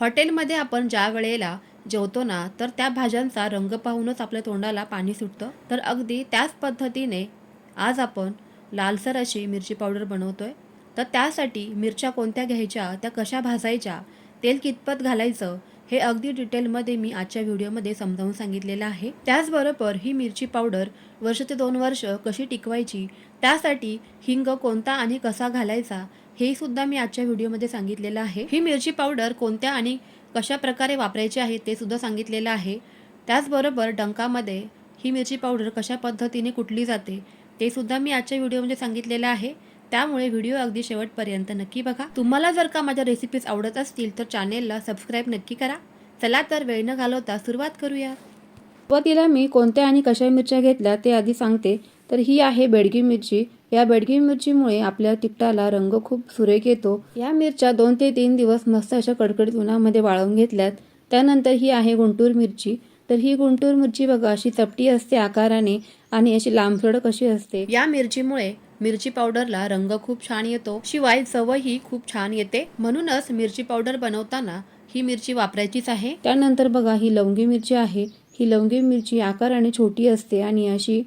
हॉटेलमध्ये आपण ज्या वेळेला जेवतो ना तर त्या भाज्यांचा रंग पाहूनच आपल्या तोंडाला पाणी सुटतं. तर अगदी त्याच पद्धतीने आज आपण लालसर अशी मिरची पावडर बनवतोय. तर त्यासाठी मिरच्या कोणत्या घ्यायच्या त्या कशा भाजायच्या तेल कितपत घालायचं हे अगदी डिटेलमध्ये मी आजच्या व्हिडिओमध्ये समजावून सांगितलेलं आहे. त्याचबरोबर ही मिरची पावडर वर्ष ते दोन वर्ष कशी टिकवायची त्यासाठी हिंग कोणता आणि कसा घालायचा हे सुद्धा मी आजच्या व्हिडिओमध्ये सांगितलेलं आहे. ही मिरची पावडर कोणत्या आणि कशा प्रकारे वापरायची आहे ते सुद्धा सांगितलेलं आहे. त्याचबरोबर डंकामध्ये ही मिरची पावडर कशा पद्धतीने कुटली जाते ते सुद्धा मी आजच्या व्हिडिओमध्ये सांगितलेलं आहे. त्यामुळे व्हिडिओ अगदी शेवटपर्यंत नक्की बघा. तुम्हाला जर का माझ्या रेसिपीज आवडत असतील तर चॅनेलला सबस्क्राईब नक्की करा. चला तर वेळ न घालवता सुरुवात करूया. सुरुवातीला मी कोणत्या आणि कशा मिरच्या घेतल्या ते आधी सांगते. तर ही आहे बेडगी मिरची. या बेडगी मिरचीमुळे आपल्या तिखटाला रंग खूप सुरेख येतो. या मिरच्या दोन ते तीन दिवस मस्त अशा कडकडीत उन्हामध्ये वाळवून घेतल्यात. त्यानंतर ही आहे गुंटूर मिरची. तर ही गुंटूर मिरची बघा अशी चपटी असते आकाराने आणि अशी लांबसडक अशी असते. या मिरचीमुळे मिरची पावडरला रंग खूप छान येतो. शिवाय चवही खूप छान येते. म्हणूनच मिरची पावडर बनवताना ही मिरची वापरायचीच आहे. त्यानंतर बघा ही लवंगी मिरची आहे. ही लवंगी मिरची आकाराने छोटी असते आणि अशी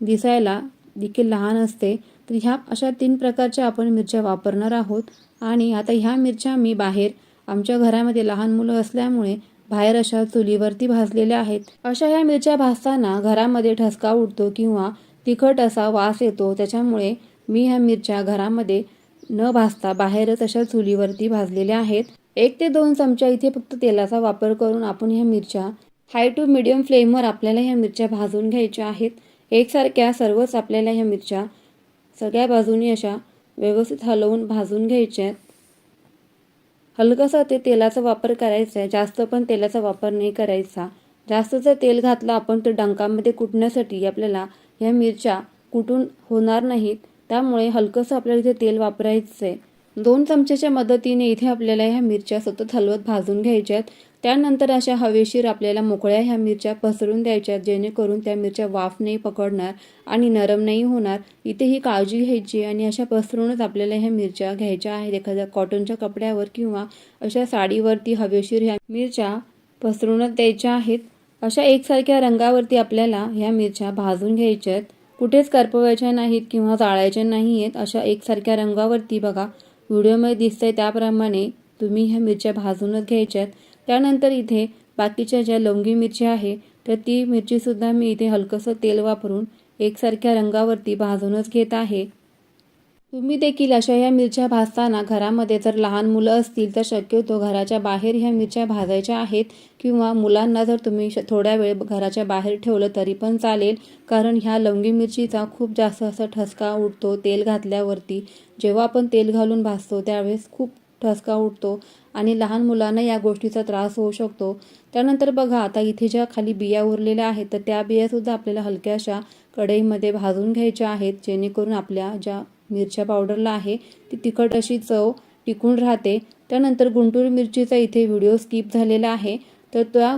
दिसायला देखील लहान असते. तर ह्या अशा तीन प्रकारच्या आपण मिरच्या वापरणार आहोत. आणि आता ह्या मिरच्या मी बाहेर आमच्या घरामध्ये लहान मुलं असल्यामुळे बाहेर अशा चुलीवरती भाजलेल्या आहेत. अशा ह्या मिरच्या भाजताना घरामध्ये ठसका उडतो किंवा तिखट असा वास येतो त्याच्यामुळे मी ह्या मिरच्या घरामध्ये न भाजता बाहेरच अशा चुलीवरती भाजलेल्या आहेत. एक ते दोन चमचा इथे फक्त तेलाचा वापर करून आपण ह्या मिरच्या हाय टू मिडियम फ्लेमवर आपल्याला ह्या मिरच्या भाजून घ्यायच्या आहेत. एकसारख्या सर्वच आपल्याला ह्या मिरच्या सगळ्या बाजूनी अशा व्यवस्थित हलवून भाजून घ्यायच्या आहेत. हलकंसं ते तेलाचा वापर करायचा आहे जास्त पण तेलाचा वापर नाही करायचा. जास्त जर तेल घातलं आपण तर डंकामध्ये कुटण्यासाठी आपल्याला ह्या मिरच्या कुटून होणार नाहीत. त्यामुळे हलकंसं आपल्याला इथे तेल वापरायचं आहे दोन चमच्याच्या मदतीने इथे आपल्याला ह्या मिरच्या सतत हलवत भाजून घ्यायच्या आहेत त्यानंतर अशा हवेशीर आपल्याला मोकळ्या ह्या मिरच्या पसरून द्यायच्या आहेत जेणेकरून त्या मिरच्या वाफ नाही पकडणार आणि नरम नाही होणार. इथे ही काळजी घ्यायची आणि अशा पसरूनच आपल्याला ह्या मिरच्या घ्यायच्या आहेत. एखाद्या कॉटनच्या कपड्यावर किंवा अशा साडीवरती हवेशीर ह्या मिरच्या पसरूनच द्यायच्या आहेत. अशा एकसारख्या रंगावरती आपल्याला ह्या मिरच्या भाजून घ्यायच्या आहेत कुठेच करपवायच्या नाहीत किंवा जाळायच्या नाही आहेत अशा एकसारख्या रंगावरती बघा. व्हिडिओमध्ये दिसतंय त्याप्रमाणे तुम्ही ह्या मिरच्या भाजूनच घ्यायच्या आहेत त्यानंतर इथे बाकीच्या ज्या लवंगी मिरच्या आहे तर ती मिरचीसुद्धा मी इथे हलकंसं तेल वापरून एकसारख्या रंगावरती भाजूनच घेत आहे. तुम्ही देखील अशा ह्या मिरच्या भाजताना घरामध्ये जर लहान मुलं असतील तर शक्यतो घराच्या बाहेर ह्या मिरच्या भाजायच्या आहेत किंवा मुलांना जर तुम्ही श- थोड्या वेळ घराच्या बाहेर ठेवलं तरी पण चालेल. कारण ह्या लवंगी मिरचीचा खूप जास्त असा ठसका उठतो तेल घातल्यावरती. जेव्हा आपण तेल घालून भाजतो त्यावेळेस खूप ठसका उठतो आणि लहान मुलांना या गोष्टीचा त्रास होऊ शकतो. त्यानंतर बघा आता इथे ज्या खाली बिया उरलेल्या आहेत तर त्या बियासुद्धा आपल्याला हलक्याशा कढईमध्ये भाजून घ्यायच्या आहेत जेणेकरून आपल्या ज्या मिरच्या पावडरला आहे. ती तिखट अशी चव टिकून राहते. त्यानंतर गुंटूर मिरचीचा इथे व्हिडिओ स्किप झालेला आहे. तर त्या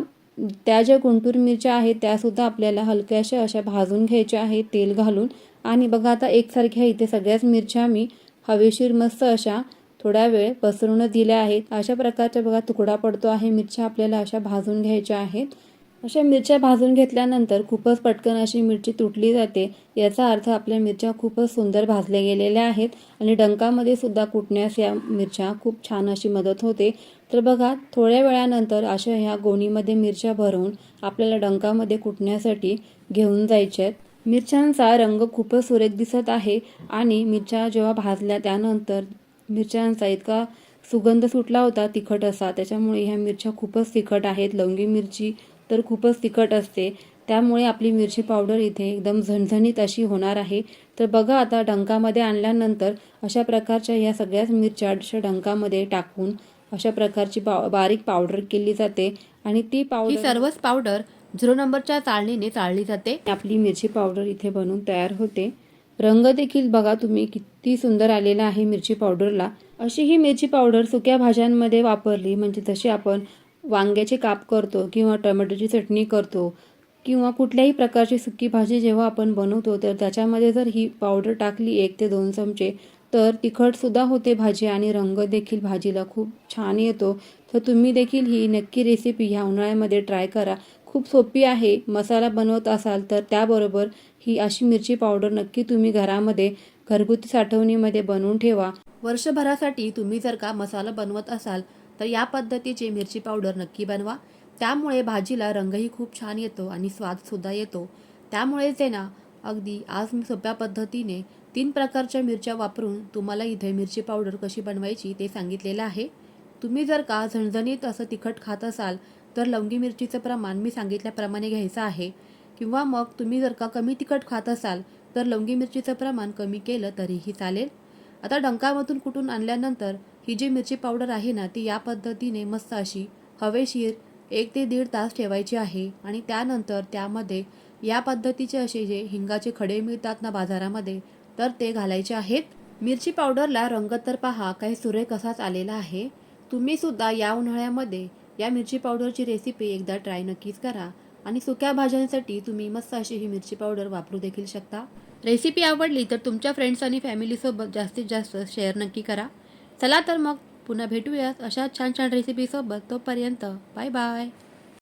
त्या ज्या गुंटूर मिरच्या आहेत त्यासुद्धा आपल्याला हलक्याशा अशा भाजून घ्यायच्या आहेत तेल घालून. आणि बघा आता एकसारख्या इथे सगळ्याच मिरच्या मी हवेशीर मस्त अशा थोडा वेळ पसरूनच दिल्या आहेत. अशा प्रकारच्या बघा तुकडा पडतो आहे. मिरच्या आपल्याला अशा भाजून घ्यायच्या आहेत. अशा मिरच्या भाजून घेतल्यानंतर खूपच पटकन अशी मिरची तुटली जाते. याचा अर्थ आपल्या मिरच्या खूपच सुंदर भाजल्या गेलेल्या आहेत आणि डंकामध्ये सुद्धा कुटण्यास या मिरच्या खूप छान अशी मदत होते. तर बघा थोड्या वेळानंतर अशा ह्या गोणीमध्ये मिरच्या भरवून आपल्याला डंकामध्ये कुटण्यासाठी घेऊन जायच्या आहेत. मिरच्यांचा रंग खूपच सुरेख दिसत आहे आणि मिरच्या जेव्हा भाजल्या त्यानंतर मिरच्यांचा इतका सुगंध सुटला होता तिखट असा. त्याच्यामुळे ह्या मिरच्या खूपच तिखट आहेत. लवंगी मिरची तर खूपच तिखट असते. त्यामुळे आपली मिरची पावडर इथे एकदम झणझणीत अशी होणार आहे. तर बघा आता डंकामध्ये आणल्यानंतर अशा प्रकारच्या या सगळ्याच मिरच्या डंकामध्ये टाकून अशा प्रकारची पाव बारीक पावडर केली जाते. आणि ती पावडर सर्वच पावडर झिरो नंबरच्या चाळणीने चाळली जाते. आपली मिरची पावडर इथे बनवून तयार होते. रंग देखील बघा तुम्ही किती सुंदर आलेला आहे मिरची पावडरला. अशी ही मिरची पावडर सुक्या भाज्यांमध्ये वापरली म्हणजे जशी आपण वांग्याचे काप करतो किंवा टोमॅटोची चटणी करतो किंवा कुठल्याही प्रकारची सुकी भाजी जेव्हा आपण बनवतो तर त्याच्यामध्ये जर ही पावडर टाकली एक ते दोन चमचे तर तिखटसुद्धा होते भाजी आणि रंग देखील भाजीला खूप छान येतो. तर तुम्ही देखील ही नक्की रेसिपी ह्या उन्हाळ्यामध्ये ट्राय करा. खूप सोपी आहे. मसाला बनवत असाल तर त्याबरोबर ही अशी मिरची पावडर नक्की तुम्ही घरामध्ये घरगुती साठवणीमध्ये बनवून ठेवा. वर्षभरासाठी तुम्ही जर का मसाला बनवत असाल तर या पद्धतीची मिरची पावडर नक्की बनवा. त्यामुळे भाजीला रंगही खूप छान येतो आणि स्वादसुद्धा येतो. त्यामुळेच आहे ना अगदी आज मी सोप्या पद्धतीने तीन प्रकारच्या मिरच्या वापरून तुम्हाला इथे मिरची पावडर कशी बनवायची ते सांगितलेलं आहे. तुम्ही जर का झणझणीत असं तिखट खात असाल तर लवंगी मिरचीचं प्रमाण मी सांगितल्याप्रमाणे घ्यायचं आहे. किंवा मग तुम्ही जर का कमी तिखट खात असाल तर लवंगी मिरचीचं प्रमाण कमी केलं तरीही चालेल. आता डंकामधून कुठून आणल्यानंतर ही जी मिरची पावडर आहे ना ती या पद्धतीने मस्त अशी हवेशीर एक ते दीड तास ठेवायची आहे आणि त्यानंतर त्यामध्ये या पद्धतीचे असे जे हिंगाचे खडे मिळतात ना बाजारामध्ये तर ते घालायचे आहेत. मिरची पावडरला रंग तर पहा काही सुरेख असाच आलेला आहे. तुम्ही सुद्धा या उन्हाळ्यामध्ये या मिरची पावडरची रेसिपी एकदा ट्राय नक्कीच करा आणि सुक्या भाज्यांसाठी तुम्ही मस्त अशी ही मिरची पावडर वापरू देखील शकता. रेसिपी आवडली तर तुमच्या फ्रेंड्स आणि फॅमिलीसोबत जास्तीत जास्त शेअर नक्की करा. चला तर मग पुन्हा भेटूयात अशा छान छान रेसिपीसोबत तोपर्यंत बाय बाय